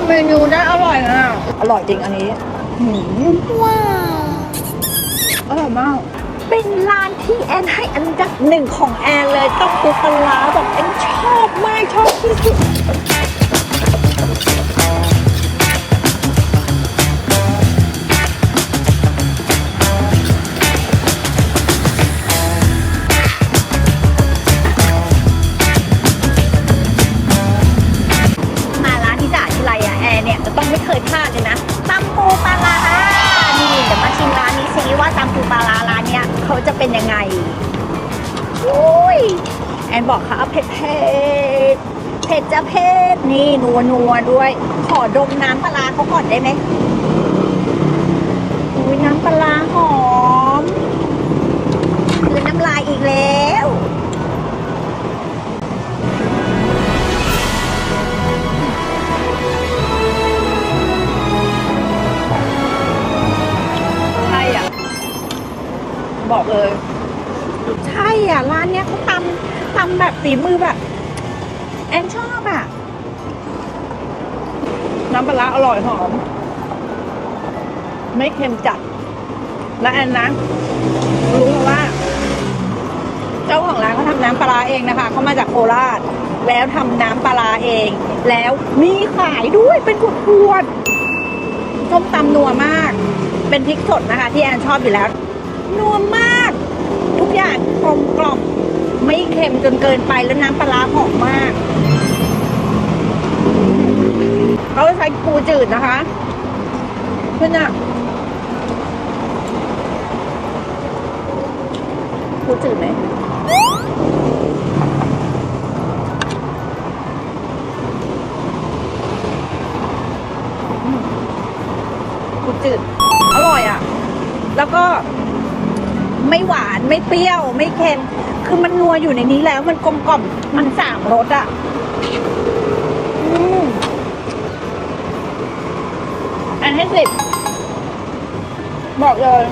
ำเมนูได้อร่อยอะ อร่อยจริงอันนี้หืมว้าว อร่อยมาก เป็นร้านที่แอนให้อันดับหนึ่งของแอนเลยต้องปูปลาร้าแบบแอนชอบมากชอบที่สุด บอกค่ะเอาเผ็ดเผ็ดเผ็ดจะเผ็ดนี่นัวนัวๆด้วย ขอดมน้ำปลาร้าเขาก่อนได้ไหมอุ้ยน้ำปลาร้าหอมคือน้ำลายอีกแล้วใช่อะบอกเลย ใช่อะ ร้านเนี้ยเขาตำตำแบบฝีมือแบบ แอนชอบอะ น้ำปลาอร่อยหอม ไม่เค็มจัด และแอนนะ รู้มาว่า เจ้าของร้านเขาทำน้ำปลาเองนะคะ เขามาจากโคราช แล้วทำน้ำปลาร้าเอง แล้วมีขายด้วยเป็นขวดๆส้มตำนัวมาก เป็นพริกสดนะคะ ที่แอนชอบอยู่แล้วนัวมาก ทุกอย่างกลมกล่อม ไม่เค็มจนเกินไปแล้วน้ำปลาร้าหอมมากเขาใช้ปูจืดนะคะเพื่อนอะปูจืดไหมปูจืด อร่อยอะ แล้วก็ไม่หวานไม่เปรี้ยว ไม่เค็ม คือมันนัวอยู่ในนี้แล้ว มันกลมกล่อมมันสามรสอะอันให้สิบบอกเลย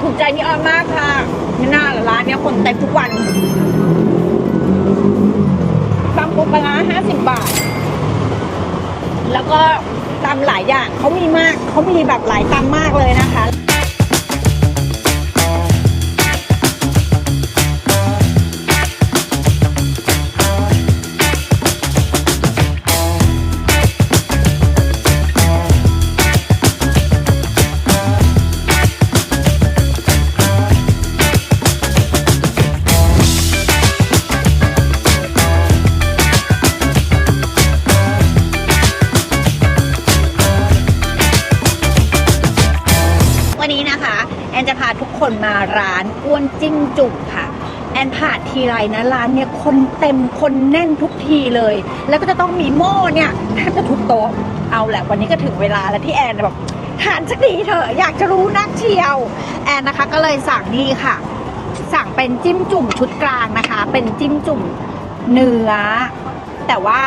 ถูกใจนี่ออนมากค่ะไม่น่าละร้านเนี้ยคนเต็มทุกวันตำปูปลาห้าสิบบาท แล้วก็ตำหลายอย่างเขามีมาก เขามีแบบหลายตำมากเลยนะคะ คนมาร้านอ้วนจิ้มจุ่มค่ะ แอนผ่านทีไรนะร้านเนี่ยคนเต็มคนแน่นทุกทีเลย แล้วก็จะต้องมีหม้อเนี่ยแทบจะทุกโต๊ะเอาแหละวันนี้ก็ถึงเวลาแล้วที่แอนแบบทานสักทีเถอะอยากจะรู้นักเชียว แอนนะคะก็เลยสั่งนี่ค่ะ สั่งเป็นจิ้มจุ่มชุดกลางนะคะ เป็นจิ้มจุ่มเนื้อ แต่ว่า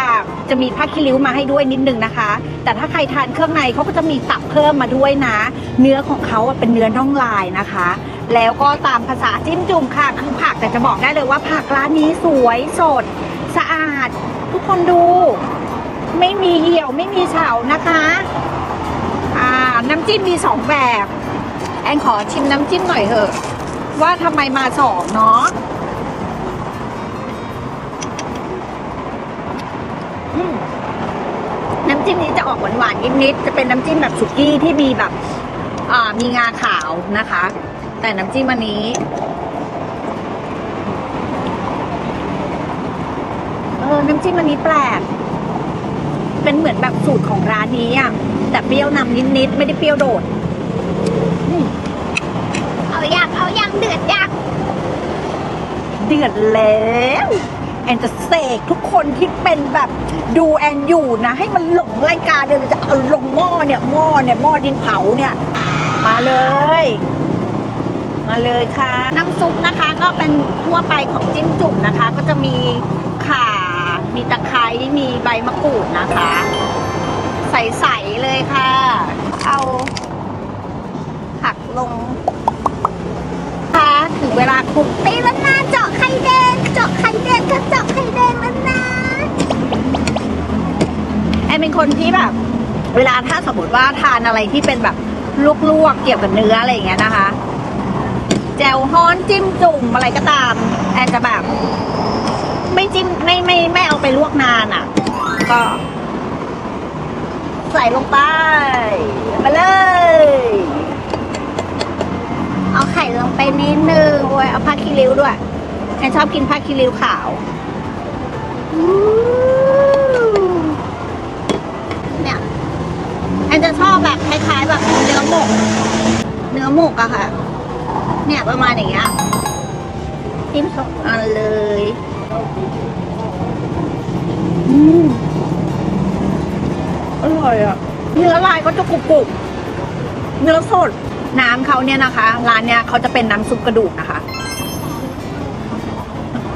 จะมีผ้าคีริ้วมาให้ด้วยนิดนึงนะคะ แต่ถ้าใครทานเครื่องในเขาก็จะมีตับเพิ่มมาด้วยนะ เนื้อของเขาเป็นเนื้อน่องลายนะคะ แล้วก็ตามภาษาจิ้มจุ่มค่ะคือผักแต่จะบอกได้เลยว่าผักร้านนี้สวยสด สะอาด ทุกคนดู ไม่มีเหี่ยวไม่มีเฉานะคะอ่าน้ำจิ้มมีสองแบบ แอนขอชิมน้ำจิ้มหน่อยเถอะ ว่าทำไมมาสองเนาะ จิ้มนี้จะออกหวานๆนิดๆจะเป็นน้ำจิ้มแบบสุกี้ที่มีแบบอ่ามีงาขาวนะคะ แต่น้ำจิ้มอันนี้เออน้ำจิ้มอันนี้แปลก เป็นเหมือนแบบสูตรของร้านนี้อะแต่เปรี้ยวนำนิดๆไม่ได้เปรี้ยวโดดอืมเอาอยากเอายังเดือดอยากเดือดแล้ว แอนจะเสกทุกคนที่เป็นแบบดูแอนอยู่นะ ให้มันหลงรายการเดี๋ยวจะเอาลงหม้อเนี่ยหม้อเนี่ยหม้อดินเผาเนี่ย มาเลย มาเลยค่ะ น้ำซุปนะคะก็เป็นทั่วไปของจิ้มจุ่มนะคะ ก็จะมีข่า มีตะไคร้มีใบมะกรูดนะคะ ใสๆเลยค่ะ เอาผักลงค่ะถึงเวลาคลุกตีแล้วนะเจาเจาะไข่แดง แอนเป็นคนที่แบบ เวลาถ้าสมมติว่าทานอะไรที่เป็นแบบลวกๆเกี่ยวกับเนื้ออะไรอย่างเงี้ยนะคะแจวฮ้อนจิ้มจุ่มอะไรก็ตาม แอนจะแบบ ไม่จิ้มไม่ไม่ไม่เอาไปลวกนานอะ ก็ ใส่ลงไปมาเลย เอาไข่ลงไปนิดนึงโอ้ยเอาผ้าคีริ้วด้วยแอนชอบกินผ้าคีริ้วขาวอู้เนี่ย แอนจะชอบแบบคล้ายๆแบบเนื้อหมก เนื้อหมกอะค่ะ เนี่ยประมาณอย่างเงี้ยจิ้มสองอันเลยอืมอร่อยอะเนื้อลายก็จะกรุบกรุบเนื้อสด น้ำเขาเนี่ยนะคะ ร้านเนี่ยเขาจะเป็นน้ำซุปกระดูกนะคะ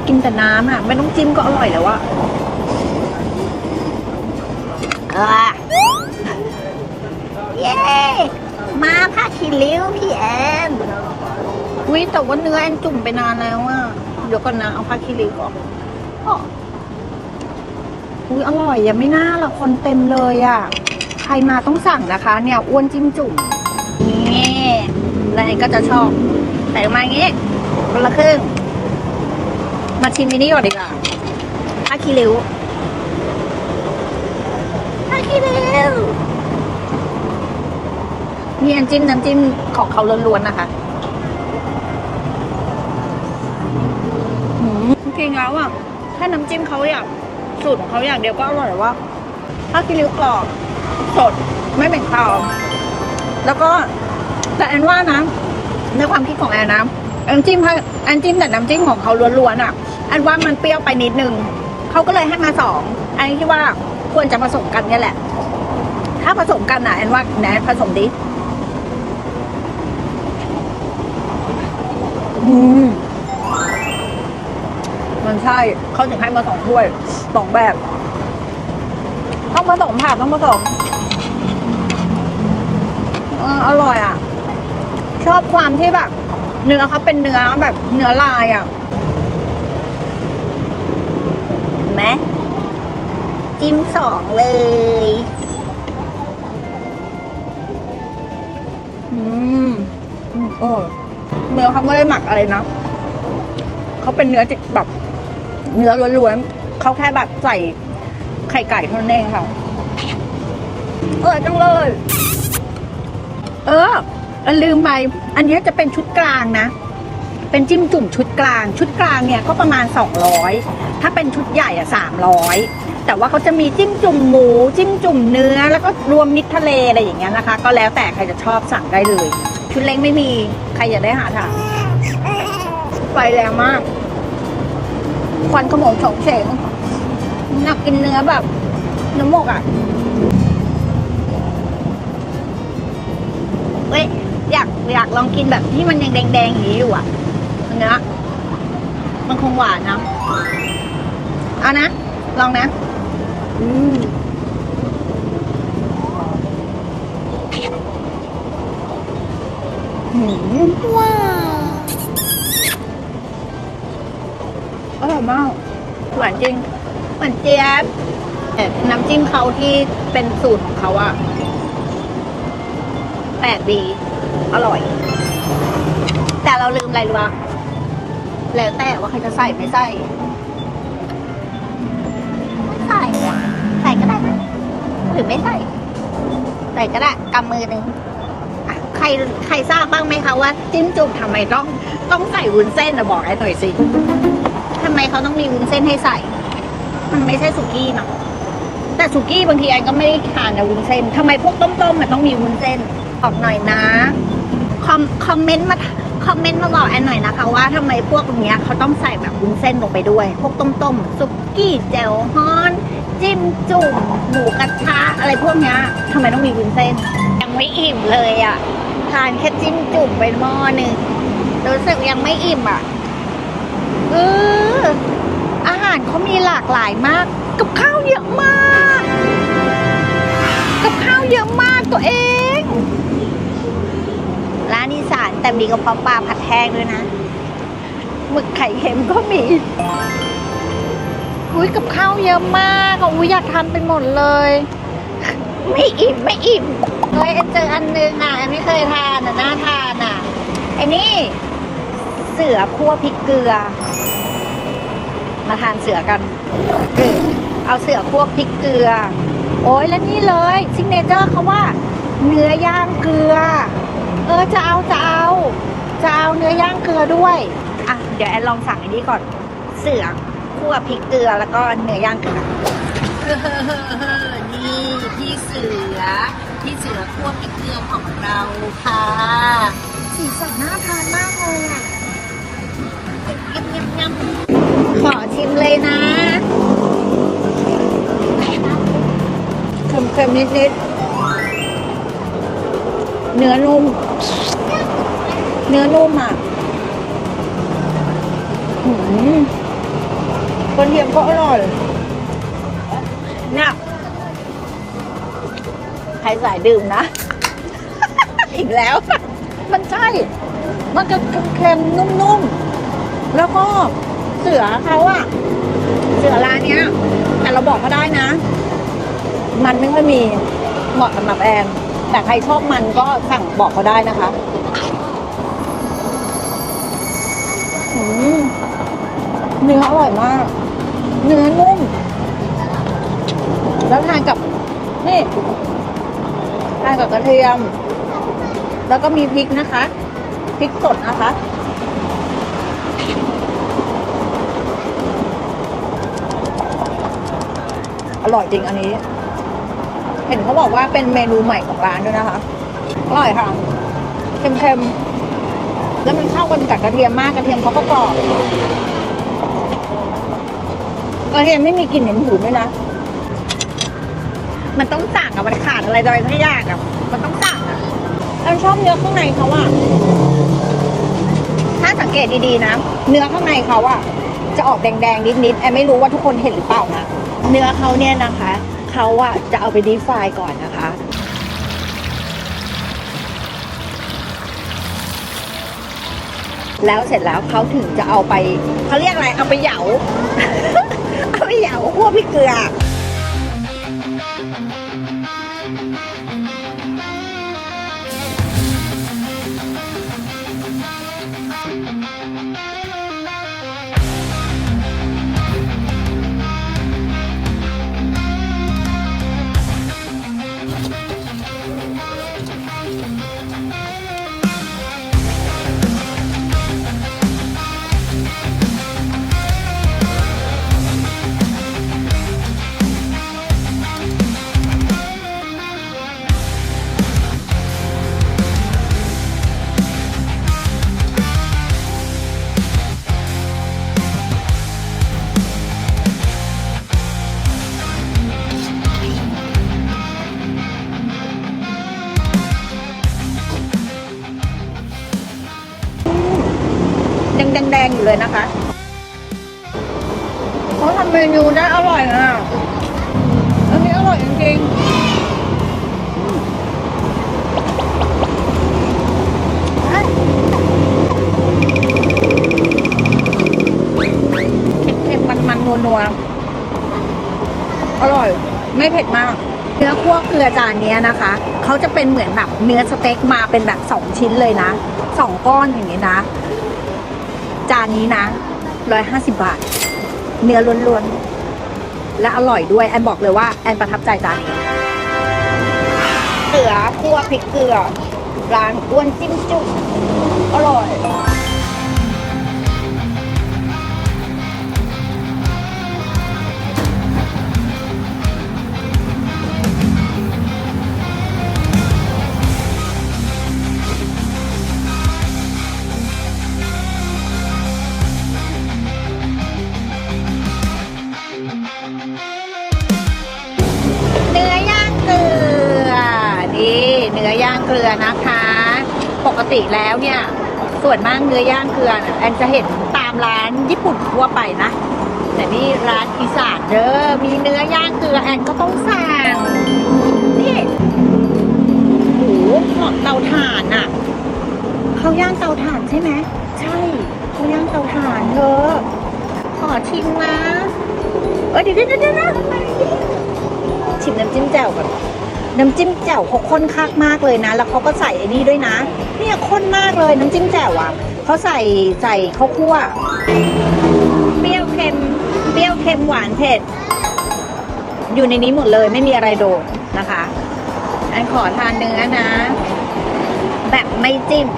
กินแต่น้ำอะไม่ต้องจิ้มก็อร่อยแล้วอะเออ เย้ มาผ้าคีริ้วพี่แอนวิแต่ว่าเนื้อแอนจุ่มไปนานแล้วอะเดี๋ยวก่อนนะเอาผ้าคีริ้วก่อนอ้ออุ้ยอร่อยยังไม่น่าละคนเต็มเลยอะใครมาต้องสั่งนะคะ เนี่ยอ้วนจิ้มจุ่มนี่แล้วแอนก็จะชอบใส่มาอย่างงี้คนละครึ่ง มาชิมมินี่ก่อนดีกว่าผ้าคีริ้วผ้าคีริ้ว นี่อันจิ้มน้ำจิ้มของเขาล้วนๆนะคะจริงแล้วอะถ้าน้ำจิ้มเขาอยากสูตรของเขาอย่างเดียวก็อร่อยแล้วว่าถ้ากิริ้วกรอบสดไม่เหม็นคาวแล้วก็แต่แอนว่านะในความคิดของแอนนะแอนจิ้มให้แอนจิ้มแต่น้ำจิ้มของเขาล้วนๆอะแอนว่ามันเปรี้ยวไปนิดนึงเขาก็เลยให้มาสองอันนี้คิดว่าควรจะผสมกันเนี่ยแหละ ถ้าผสมกันนะแอนว่าแนนผสมดิ มมันใช่เขาถึงให้มาสองถ้วยสองแบบต้องผสมค่ะต้องผสมเอออร่อยอะ ชอบความที่แบบ เนื้อเขาเป็นเนื้อแบบเนื้อลายอะเห็นไหมจิ้มสองเลยอืมอืมโอ้ เนื้อเขาไม่ได้หมักอะไรนะเขาเป็นเนื้อจิแบบเนื้อล้วนๆเขาแค่แบบใส่ไข่ไก่เท่านั้นเองค่ะ เออจังเลย เออลืมไปอันนี้จะเป็นชุดกลางนะ เป็นจิ้มจุ่มชุดกลาง ชุดกลางเนี่ยก็ประมาณ 200 ถ้าเป็นชุดใหญ่อะ300 แต่ว่าเขาจะมีจิ้มจุ่มหมู จิ้มจุ่มเนื้อ แล้วก็รวมมิตรทะเลอะไรอย่างเงี้ยนะคะ ก็แล้วแต่ใครจะชอบสั่งได้เลย ชุดเล็กไม่มี ใครอยากได้หาทาไฟแรงมาก ควันขโมงฉงเฉงอยากกินเนื้อแบบเนื้อหมกอะเว้ยอยากอยากลองกินแบบที่มันยังแดงๆอย่างนี้อยู่อะเนื้อมันคงหวานนะเอานะ ลองนะ อืม หืมว้าวอร่อยมากหวานจริงหวานเจี๊ยบแต่น้ำจิ้มเขาที่เป็นสูตรของเขาอะแปลกดี อร่อย แต่เราลืมอะไรรู้ปะแล้วแต่ว่าใครจะใส่ไม่ใส่ใส่ใส่ก็ได้ หรือไม่ใส่ ใส่ก็ได้กำมือหนึ่ง รใครทราบบ้างไหมคะว่าจิ้มจุ่มทำไมต้องต้องใส่วุ้นเส้นอะบอกไอ้หน่อยสิทำไมเขาต้องมีวุ้นเส้นให้ใส่ มันไม่ใช่สุกี้เนาะแต่สุกี้บางทีไอ้ก็ไม่ได้ทานนะวุ้นเส้นทำไมพวกต้มๆมันต้องมีวุ้นเส้นออกหน่อยนะคอมคอมเมนต์มาคอมเมนต์มาบอกแอนหน่อยนะคะว่าทำไมพวกเนี้ยเขาต้องใส่แบบวุ้นเส้นลงไปด้วย พวกต้มๆสุกี้แจ่วฮอน จิ้มจุ่มหมูกระทะอะไรพวกเนี้ยทำไมต้องมีวุ้นเส้น ยังไม่อิ่มเลยอะ ทานแค่จิ้มจุ่มไปหม้อหนึ่งรู้สึกยังไม่อิ่มอะเอออาหารเขามีหลากหลายมาก กับข้าวเยอะมาก กับข้าวเยอะมากตัวเองร้านอีสานแต่มีกระเพาะปลาผัดแห้งด้วยนะหมึกไข่เค็มก็มีอุ้ยกับข้าวเยอะมากอุ้ยอยากทานไปหมดเลย ไม่อิ่มไม่อิ่ม เฮ้ยแอนเจออันนึงอะแอนไม่เคยทานอะน่าทานอะไอ้นี่ เสือคั่วพริกเกลือ มาทานเสือกันเออเอาเสือคั่วพริกเกลือ โอ้ยแล้วนี่เลยซิกเนเจอร์เขาว่า เนื้อย่างเกลือ เออจะเอาจะเอาจะเอาเนื้อย่างเกลือด้วยอะเดี๋ยวแอนลองสั่งอันนี้ก่อน เสือคั่วพริกเกลือแล้วก็เนื้อย่างเกลือนี่พี่เสือ พี่เสือคั่วพริกเกลือของเราค่ะ สีสันน่าทานมากเลยอะยำยำยำขอชิมเลยนะเค็มๆนิดๆเนื้อนุ่ม เนื้อนุ่มอะหืมกระเทียมก็อร่อย ใครสายดื่มนะ อีกแล้ว มันใช่ มันจะเค็มๆนุ่มๆ แล้วก็เสือเขาอะเสือร้านเนี้ย แต่เราบอกเขาได้นะ มันไม่ค่อยมีเหมาะสำหรับแอนแต่ใครชอบมันก็สั่งบอกเขาได้นะคะเนื้ออร่อยมาก เนื้อนุ่ม แล้วทานกับ นี่ ทานกับกระเทียม แล้วก็มีพริกนะคะ พริกสดนะคะ อร่อยจริงอันนี้ เห็นเขาบอกว่าเป็นเมนูใหม่ของร้านด้วยนะคะ อร่อยค่ะ เค็มๆ แล้วมันเข้ากันกับกระเทียมมากกระเทียมเขาก็กรอบกระเทียมไม่มีกลิ่นเหม็นหืนด้วยนะ มันต้องสั่งอะมันขาดอะไรโดยไม่ยากอะมันต้องสั่งอะอันชอบเนื้อข้างในเขาอะถ้าสังเกตดีๆนะ เนื้อข้างในเขาอะจะออกแดงๆนิดๆแอนไม่รู้ว่าทุกคนเห็นหรือเปล่านะเนื้อเขาเนี่ยนะคะเขาอะจะเอาไปดีฟายก่อนนะคะแล้วเสร็จแล้วเขาถึงจะเอาไปเขาเรียกอะไรเอาไปเหยา เอาไปเหยาคั่วพริกเกลือ นื้อคั่วเกลือจานเนี้ยนะคะเขาจะเป็นเหมือนแบบเนื้อสเต็กมาเป็นแบบสองชิ้นเลยนะสองก้อนอย่างนี้นะ จานนี้นะร้อยห้าสิบบาท เนื้อล้วนๆ และอร่อยด้วยแอนบอกเลยว่าแอนประทับใจจานนี้เสือคั่วพริกเกลือร้านอ้วนจิ้มจุ่มอร่อย ลือนะคะ ปกติแล้วเนี่ย ส่วนมากเนื้อย่างเกลือนะแอนจะเห็นตามร้านญี่ปุ่นทั่วไปนะ แต่นี่ร้านอีสานเด้อมีเนื้อย่างเกลือแอนก็ต้องสั่งนี่โอ้โหเหมาะเตาถ่านอะเขาย่างเตาถ่านใช่ไหมใช่เขาย่างเตาถ่านเธอขอชิมนะเออเดี๋ยวเดี๋ยวเดี๋ยวนะชิมน้ำจิ้มแจ่วก่อน น้ำจิ้มแจ่วเขาข้นคักมากเลยนะ แล้วเขาก็ใส่ไอ้นี่ด้วยนะ เนี่ยข้นมากเลยน้ำจิ้มแจ่วอะเขาใส่ใส่ข้าวคั่ว เปรี้ยวเค็ม เปรี้ยวเค็มหวานเผ็ด อยู่ในนี้หมดเลยไม่มีอะไรโดดนะคะ อันขอทานเนื้อนะ แบบไม่จิ้ม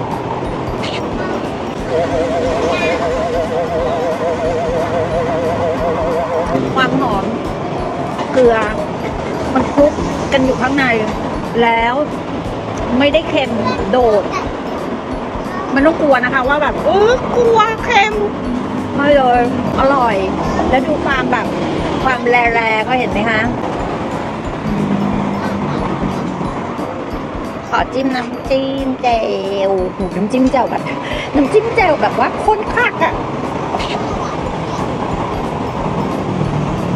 ความหอม เกลือ มันคลุกกันอยู่ข้างใน แล้วไม่ได้เค็มโดด มันต้องกลัวนะคะ ว่าแบบเออกลัวเค็มไม่เลยอร่อย แล้วดูความแบบความแร่ๆเขาเห็นไหมคะขอจิ้มน้ำจิ้มแจ่วหูน้ำจิ้มแจ่วแบบ น้ำจิ้มแจ่วแบบว่าข้นคักอะ่ะ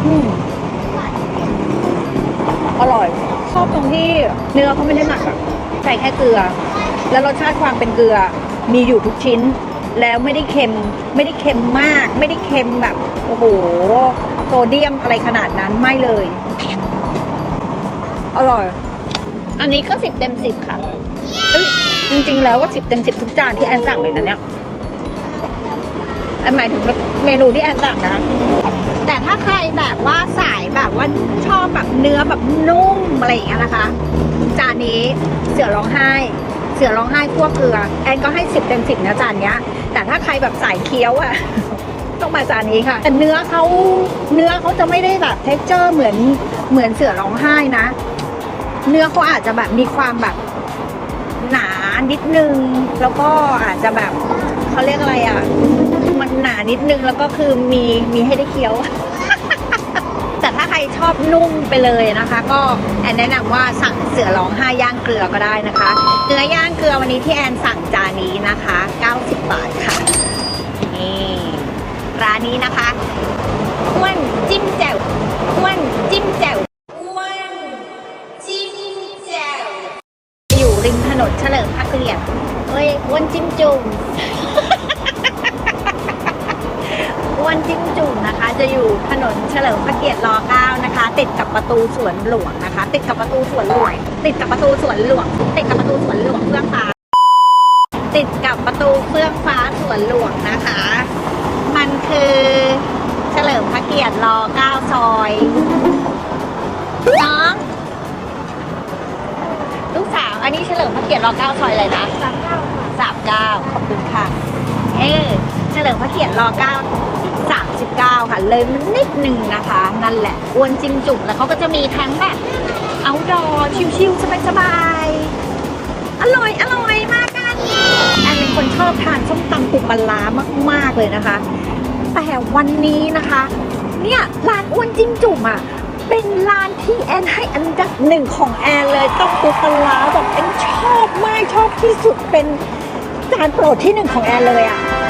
อืม อร่อย ชอบตรงที่เนื้อเขาไม่ได้หมักอะใส่แค่เกลือ แล้วรสชาติความเป็นเกลือมีอยู่ทุกชิ้น แล้วไม่ได้เค็มไม่ได้เค็มมาก ไม่ได้เค็มแบบโอ้โหโซเดียมอะไรขนาดนั้นไม่เลย อร่อย อันนี้ก็สิบเต็มสิบค่ะเอ้ยจริงๆแล้วว่าสิบเต็มสิบทุกจานที่แอนสั่งเลยนะเนี่ยอันหมายถึงเมนูที่แอนสั่งนะ แต่ถ้าใครแบบว่าสายแบบว่าชอบแบบเนื้อแบบนุ่มอะไรอย่างเงี้ยนะคะ จานนี้เสือร้องไห้ เสือร้องไห้คั่วเกลือ แอนก็ให้สิบเต็มสิบนะจานเนี้ย แต่ถ้าใครแบบสายเคี้ยวอะต้องมาจานนี้ค่ะ แต่เนื้อเขาเนื้อเขาจะไม่ได้แบบเท็กเจอร์เหมือนเหมือนเสือร้องไห้นะ เนื้อเขาอาจจะแบบมีความแบบหนานิดนึง แล้วก็อาจจะแบบเขาเรียกอะไรอะ หนานิดนึงแล้วก็คือมีมีให้ได้เคี้ยว แต่ถ้าใครชอบนุ่มไปเลยนะคะ ก็แอนแนะนำว่าสั่งเสือร้องไห้ย่างเกลือก็ได้นะคะเนื้อย่างเกลือวันนี้ที่แอนสั่งจานนี้นะคะ 90 บาทค่ะนี่ร้านนี้นะคะอ้วนจิ้มแจ่วอ้วนจิ้มแจ่วอ้วนจิ้มแจ่วอยู่ริมถนนเฉลิมพระเกียรติเอ้ยอ้วนจิ้มจุ่ม อ้วนจิ้มจุ่มนะคะ จะอยู่ถนนเฉลิมพระเกียรติร9นะคะ ติดกับประตูสวนหลวงนะคะ ติดกับประตูสวนหลวง ติดกับประตูสวนหลวง ติดกับประตูสวนหลวงเฟื่องฟ้า ติดกับประตูเฟื่องฟ้าสวนหลวงนะคะ มันคือเฉลิมพระเกียรติร9ซอยน้องลูกสาวอันนี้เฉลิมพระเกียรติร9ซอยอะไรนะสามเก้าค่ะสามเก้าขอบคุณค่ะ เออเฉลิมพระเกียรติรเก้าสามสิบเก้าค่ะ เลยมันนิดหนึ่งนะคะ นั่นแหละอ้วนจิ้มจุ่มแล้วเขาก็จะมีทั้งแบบเอาดอชิวๆสบายๆอร่อยอร่อยมากกันแอนเป็นคนชอบทานส้มตำปูปลา มาก ๆ เลยนะคะ แต่วันนี้นะคะ เนี่ยร้านอ้วนจิ้มจุ่มอะเป็นร้านที่แอนให้อันดับหนึ่งของแอนเลยต้องปูปลาร้าแบบแอนชอบมากชอบที่สุดเป็นจานโปรดที่หนึ่งของแอนเลยอะ